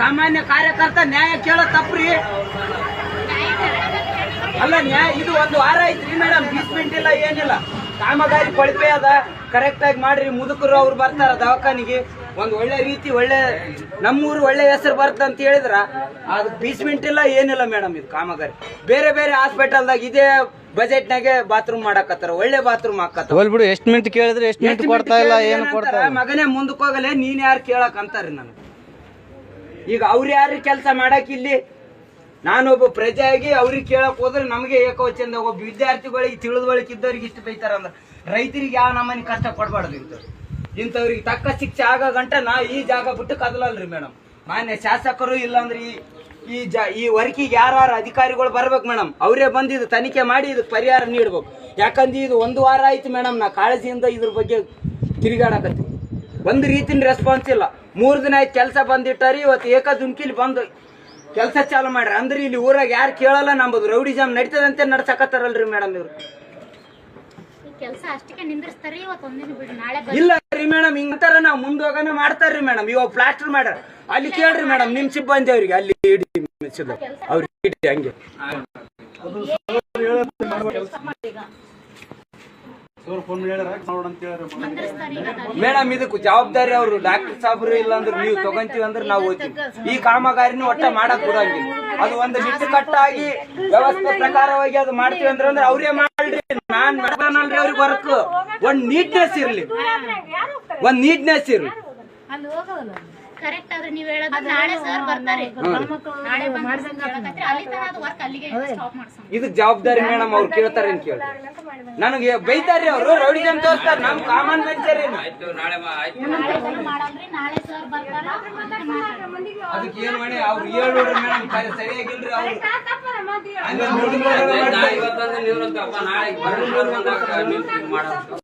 ಸಾಮಾನ್ಯ ಕಾರ್ಯಕರ್ತ ನ್ಯಾಯ ಕೇಳೋ ತಪ್ಪ್ರಿ? ಅಲ್ಲ ನ್ಯಾಯ ಇದು ಒಂದು ವಾರ ಐತ್ರಿ ಮೇಡಮ್ ಬೀಸ್ಮೆಂಟ್ ಇಲ್ಲ ಏನಿಲ್ಲ. ಕಾಮಗಾರಿ ಕೊಳಪೆ ಅದ. ಕರೆಕ್ಟ್ ಆಗಿ ಮಾಡ್ರಿ. ಮುದುಕರು ಅವ್ರು ಬರ್ತಾರ ದವಾಖಾನಿಗೆ. ಒಂದ್ ಒಳ್ಳೆ ರೀತಿ ಒಳ್ಳೆ ನಮ್ಮೂರು ಒಳ್ಳೆ ಹೆಸರು ಬರ್ತ ಅಂತ ಹೇಳಿದ್ರ ಅದು ಬೀಸ್ಮೆಂಟ್ ಇಲ್ಲ ಏನಿಲ್ಲ ಮೇಡಮ್ ಇದು ಕಾಮಗಾರಿ. ಬೇರೆ ಬೇರೆ ಹಾಸ್ಪಿಟಲ್ದಾಗ ಇದೇ ಬಜೆಟ್ ನಾಗೆ ಬಾತ್ರೂಮ್ ಮಾಡಾಕತ್ತಾರ. ಒಳ್ಳೆ ಬಾತ್ರೂಮ್ ಹಾಕತ್ತಾರ. ಬಿಡು ಎಷ್ಟ್ ಕೇಳಿದ್ರೆ ಎಷ್ಟು ಮಿಂಟ್ ಕೊಡ್ತಾ ಇಲ್ಲ ಏನು ಕೊಡ್ತಾ ಮಗನೇ ಮುಂದಕ್ಕೆ ಹೋಗಲೇ ನೀನ್ ಯಾರು ಕೇಳಕ್ ಅಂತಾರಿ ನನಗೆ. ಈಗ ಅವ್ರು ಯಾರು ಕೆಲಸ ಮಾಡಕ್ ಇಲ್ಲಿ? ನಾನೊಬ್ಬ ಪ್ರಜೆಯಾಗಿ ಅವ್ರಿಗೆ ಕೇಳಕ್ ಹೋದ್ರೆ ನಮಗೆ ಏಕವಚನ ಒಬ್ಬ ವಿದ್ಯಾರ್ಥಿಗಳಿಗೆ ತಿಳಿದೊಳಕ್ ಇದ್ದವ್ರಿಗೆ ಇಷ್ಟು ಬೈತಾರ ಅಂದ್ರೆ ರೈತರಿಗೆ ಯಾವ ನಮ್ಮನೆ ಕಷ್ಟ ಕೊಡ್ಬಾರ್ದು ಇಂಥವ್ರು. ಇಂಥವ್ರಿಗೆ ತಕ್ಕ ಶಿಕ್ಷೆ ಆಗೋ ಗಂಟ ನಾ ಈ ಜಾಗ ಬಿಟ್ಟು ಕದಲಲ್ರಿ ಮೇಡಮ್ ಮಾನ್ಯ ಶಾಸಕರು ಇಲ್ಲಾಂದ್ರೆ ಈ ಈ ಜ, ಈ ವರ್ಕಿಗೆ ಯಾರು ಅಧಿಕಾರಿಗಳು ಬರ್ಬೇಕು ಮೇಡಮ್ ಅವರೇ ಬಂದು ಇದು ತನಿಖೆ ಮಾಡಿ ಇದಕ್ಕೆ ಪರಿಹಾರ ನೀಡ್ಬೇಕು. ಯಾಕಂದ್ರೆ ಇದು ಒಂದು ವಾರ ಆಯ್ತು ಮೇಡಮ್ ನಾ ಕಾಳಜಿಯಿಂದ ಇದ್ರ ಬಗ್ಗೆ ತಿರುಗಾಡಕತ್ತೀನಿ. ಒಂದು ರೀತಿನ ರೆಸ್ಪಾನ್ಸ್ ಇಲ್ಲ. ಮೂರ್ ದಿನ ಆಯ್ತು ಕೆಲಸ ಬಂದಿಟ್ಟಾರಿ ಇವತ್ತು ಏಕ ದುಮ್ಕಿಲಿ ಬಂದು ಕೆಲಸ ಚಾಲು ಮಾಡ್ರಿ ಅಂದ್ರೆ ಇಲ್ಲಿ ಊರಾಗ ಯಾರು ಕೇಳಲ್ಲ ನಂಬುದು ರೌಡಿ ಜಾಮ್ ನಡೀತದಂತೆ ನಡ್ಸಕತ್ತಾರಲ್ರಿ ಮೇಡಮ್ ಇವ್ರು. ಕೆಲಸ ಅಷ್ಟಕ್ಕೆ ನಿಂದ್ರಿಸ್ತಾರೆ ಇವತ್ತು ಒಂದಿನ ಬಿಡಿ ನಾಳೆ ಇಲ್ಲ ರೀ ಮೇಡಮ್ ಹಿಂಗಂತಾರ ನಾವು ಮುಂದೋಗನ ಮಾಡ್ತಾರ್ರಿ ಮೇಡಮ್ ಇವಾಗ ಪ್ಲಾಸ್ಟರ್ ಮಾಡ್ಯಾರ. ಅಲ್ಲಿ ಕೇಳ್ರಿ ಮೇಡಮ್ ನಿಮ್ ಸಿಬ್ಬಂದಿ ಅವ್ರಿಗೆ ಅಲ್ಲಿ ಇಡಿ ಅವ್ರಿಗೆ ಇಡಿ ಹಂಗೆ ನಿಂದ್ರಿಸ್ತಾರೆ ಈಗ ಅದು. ಮೇಡಮ್ ಇದಕ್ಕೆ ಜವಾಬ್ದಾರಿ ಅವರು ಡಾಕ್ಟರ್ ಸಾಬ್ರು ಇಲ್ಲಾಂದ್ರೆ ನೀವು ತಗೊಂತೀವಿ ಅಂದ್ರೆ ನಾವು ಹೋಗ್ತೀವಿ. ಈ ಕಾಮಗಾರಿನ ಒಟ್ಟ ಮಾಡಕ್ ಬಿಡಂಗಿಲ್ಲ ಅದು ಒಂದು ನಿಟ್ಟು ಕಟ್ಟಾಗಿ ವ್ಯವಸ್ಥೆ ಪ್ರಕಾರವಾಗಿ ಅದು ಮಾಡ್ತೀವಿ ಅಂದ್ರೆ ಅಂದ್ರೆ ಅವ್ರೇ ಮಾಡ್ರಿ. ನಾನ್ ಮಾಡ್ತಾನಲ್ರಿ ಅವ್ರಿಗೆ ವರ್ಕ್ ಒಂದ್ ನೀಟ್ನೆಸ್ ಇರ್ಲಿ. ಒಂದ್ ನೀಟ್ನೆಸ್ ಇರ್ಲಿ. ಕರೆಕ್ಟ್ ಆದ್ರೆ ನೀವ್ ಹೇಳೋದು ನಾಳೆ ಸರ್ ಬರ್ತಾರೆ. ನಾಳೆ ಬಂದು ಕೇಳಕತ್ರಿ ಅಲ್ಲಿ ತನಕ ಅದು ವರ್ಕ್ ಅಲ್ಲಿಗೆ ಸ್ಟಾಪ್ ಮಾಡ್ಸೋಣ. ಇದಕ್ ಜವಾಬ್ದಾರಿ ಮೇಡಮ್ ಅವ್ರು ಕೇಳ್ತಾರೆ ಅಂತ ಕೇಳಿ ನನಗೆ ಬೈತಾರ್ರಿ ಅವರು ರೌಡಿ ಜನ ತೋರಿಸ್ತಾರೆ ನಮ್ ಕಾಮನ್ ಮನುಷ್ಯರಿ ನಾಳೆ ಬಂದು ಮಾಡಲ್ರಿ ನಾಳೆ ಸರ್ ಬರ್ತಾರ ಅದಕ್ಕೆ ಏನ್ ಮಾಡಿ ಅವ್ರು ಹೇಳೋರು ಮೇಡಮ್ ಸರಿಯಾಗಿಲ್ರಿ ಅವ್ರು. ಇವತ್ತಂದ್ರೆ ನಾಳೆ ಬರ್ರಿ ಮಾಡೋದು